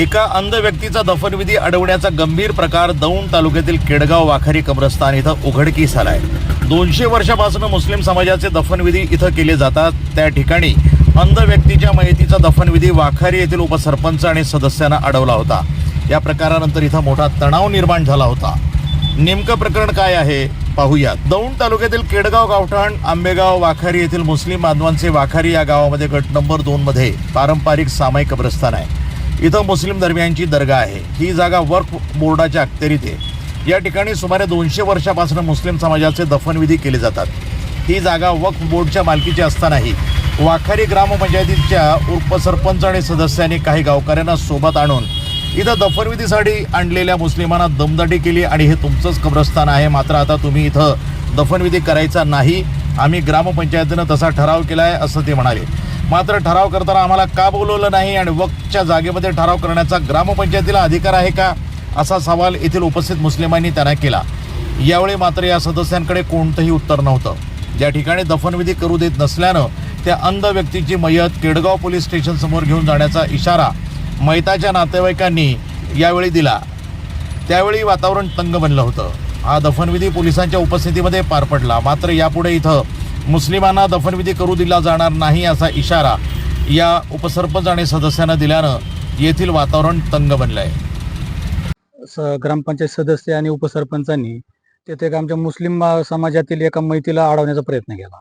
एका अंध व्यक्तीचा दफनविधी अडवण्याचा गंभीर प्रकार दौंड तालुक्यातील केडगाव वाखारी कब्रस्तान इथं उघडकीस आलाय. दोनशे वर्षापासून मुस्लिम समाजाचे दफनविधी इथं केले जातात. त्या ठिकाणी अंध व्यक्तीच्या माहितीचा दफनविधी वाखारी येथील उपसरपंच आणि सदस्यांना अडवला होता. या प्रकारानंतर इथं मोठा तणाव निर्माण झाला होता. नेमकं प्रकरण काय आहे? पाहूयात. दौंड तालुक्यातील केडगाव गावठाण आंबेगाव वाखारी येथील मुस्लिम बांधवांचे वाखारी या गावामध्ये गट नंबर दोन मध्ये पारंपरिक सामायिक कब्रस्तान आहे. इथं मुस्लिम धर्मियांची दर्गा आहे. ही जागा वर्क बोर्डाच्या अखत्यारीत आहे. या ठिकाणी सुमारे दोनशे वर्षापासून मुस्लिम समाजाचे दफनविधी केले जातात. ही जागा वक्फ बोर्डच्या मालकीची असतानाही वाखारी ग्रामपंचायतीच्या उपसरपंच आणि सदस्यांनी काही गावकऱ्यांना सोबत आणून इथं दफनविधीसाठी आणलेल्या मुस्लिमांना दमदाटी केली आणि हे तुमचंच कब्रस्तान आहे. मात्र आता तुम्ही इथं दफनविधी करायचा नाही. आम्ही ग्रामपंचायतीनं तसा ठराव केला आहे असं ते म्हणाले. मात्र ठराव करताना आम्हाला का बोलवलं नाही आणि वक्तच्या जागेमध्ये ठराव करण्याचा ग्रामपंचायतीला अधिकार आहे का असा सवाल येथील उपस्थित मुस्लिमांनी त्यांना केला. यावेळी मात्र या सदस्यांकडे कोणतंही उत्तर नव्हतं. ज्या ठिकाणी दफनविधी करू देत नसल्यानं त्या अंध व्यक्तीची मयत केडगाव पोलीस स्टेशनसमोर घेऊन जाण्याचा इशारा मैताच्या नातेवाईकांनी यावेळी दिला. त्यावेळी वातावरण तंग बनलं होतं. हा दफनविधी पोलिसांच्या उपस्थितीमध्ये पार पडला. मात्र यापुढे इथं मुस्लिमांना दफनविधी करू दिला जाणार नाही असा इशारा या उपसरपंच आणि सदस्यांना दिल्यानं येथील वातावरण तंग बनलं आहे स ग्रामपंचायत सदस्य आणि उपसरपंचांनी तेथे एक आमच्या मुस्लिम समाजातील एका मैतीला अडवण्याचा प्रयत्न केला.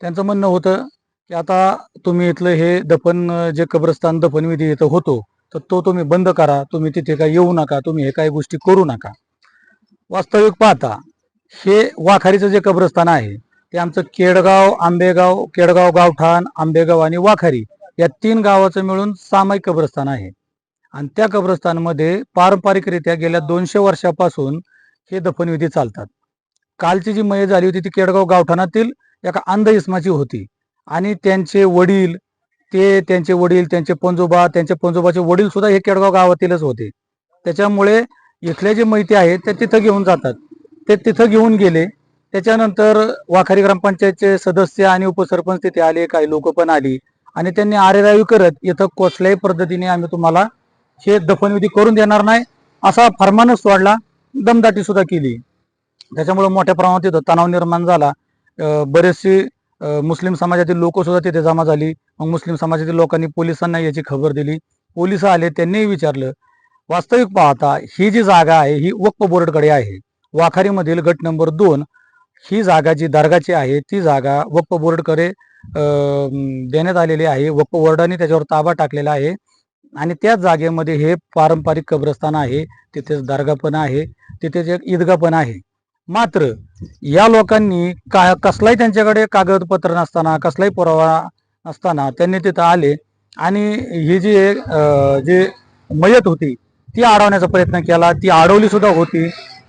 त्यांचं म्हणणं होतं की आता तुम्ही इथलं हे दफन जे कब्रस्तान दफनविधी इथं होतो तर तो तुम्ही बंद करा तुम्ही तिथे काय येऊ नका तुम्ही हे काही गोष्टी करू नका. वास्तविक पाहता हे वाखारीचं जे कब्रस्तान आहे ते आमचं केडगाव आंबेगाव केडगाव गावठाण आंबेगाव आणि वाखारी या तीन गावाचं मिळून सामायिक कब्रस्तान आहे. आणि त्या कब्रस्तानमध्ये पारंपरिकरित्या गेल्या दोनशे वर्षापासून हे दफनविधी चालतात. कालची जी मय झाली होती ती केडगाव गावठाणातील एका अंध इस्माची होती. आणि त्यांचे वडील ते त्यांचे वडील त्यांचे पंजोबा त्यांचे पंजोबाचे वडील सुद्धा हे केडगाव गावातीलच होते. त्याच्यामुळे इथले जे मैती आहेत ते तिथं घेऊन जातात. ते तिथं घेऊन गेले. त्याच्यानंतर वाखारी ग्रामपंचायतचे सदस्य आणि उपसरपंच तिथे आले काही लोक पण आली. आणि त्यांनी आरेरावी करत इथं कुठल्याही पद्धतीने आम्ही तुम्हाला हे दफनविधी करून देणार नाही असा फरमानच सोडला दमदाटी सुद्धा केली. त्याच्यामुळे मोठ्या प्रमाणात तिथं तणाव निर्माण झाला. बरेचशी बरेचसे मुस्लिम समाजातील लोक सुद्धा तिथे जमा झाली. मग मुस्लिम समाजातील लोकांनी पोलिसांना याची खबर दिली. पोलीस आले त्यांनीही विचारलं वास्तविक पाहता ही जी जागा आहे ही वक्फ बोर्डकडे आहे. वाखारीमधील गट नंबर दोन ही जागा जी दर्गाची आहे ती जागा वक्फ बोर्डकडे देण्यात आलेली आहे. वक्फ बोर्डाने त्याच्यावर ताबा टाकलेला आहे. आणि त्याच जागेमध्ये हे पारंपरिक कब्रस्तान आहे. तिथेच दर्गा पण आहे. तिथेच एक ईदगा पण आहे. मात्र या लोकांनी का कसलाही त्यांच्याकडे कागदपत्र नसताना कसलाही पुरावा नसताना त्यांनी तिथं आले आणि ही जी अं, जी मयत होती ती अडवण्याचा प्रयत्न केला. ती अडवली सुद्धा होती.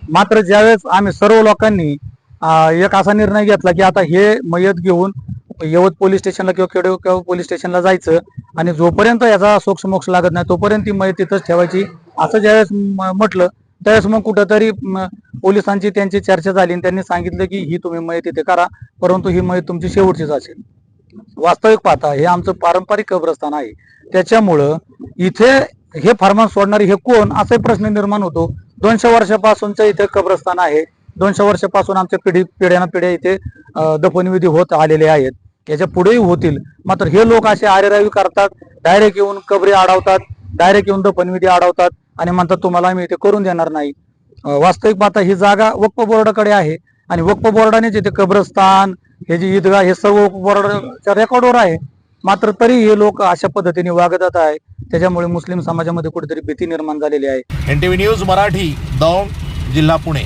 मात्र ज्यावेळेस आम्ही सर्व लोकांनी एक असा निर्णय घेतला की आता हे मयत घेऊन यवत पोलीस स्टेशनला किंवा केडगाव पोलीस स्टेशनला जायचं आणि जोपर्यंत याचा सोक्ष मोक्ष लागत नाही तोपर्यंत ती मयत तिथंच ठेवायची. असं ज्यावेळेस म्हटलं त्यावेळेस मग कुठंतरी पोलिसांची त्यांची चर्चा झाली आणि त्यांनी सांगितलं की ही तुम्ही मयत तिथे करा परंतु ही मयत तुमची शेवटचीच असेल. वास्तविक पाहता हे आमचं पारंपरिक कब्रस्तान आहे. त्याच्यामुळं इथे हे फरमान सोडणारे हे कोण? असे प्रश्न निर्माण होतो. दोनशे वर्षापासूनचं इथे कब्रस्तान आहे. दोनशे वर्षापासून आमच्या पिढी पिढ्यानं पिढ्या इथे दफनविधी होत आलेले आहेत. याच्या पुढेही होतील. मात्र हे लोक असे आरेरावी करतात डायरेक्ट येऊन कबरी अडवतात डायरेक्ट येऊन दफनविधी अडवतात आणि म्हणतात तुम्हाला आम्ही इथे करून देणार नाही. वास्तविक पाहता ही जागा वक्फ बोर्डाकडे आहे आणि वक्फ बोर्डाने जिथे कब्रस्तान हे जे ईदगाह हे सर्व वक्फ बोर्डाच्या रेकॉर्डवर आहे. मात्र तरी हे लोक अशा पद्धतीने वागत आहे. त्याच्यामुळे मुस्लिम समाजामध्ये कुठेतरी भीती निर्माण झालेली आहे. एनटीव्ही न्यूज मराठी दौंड जिल्हा पुणे.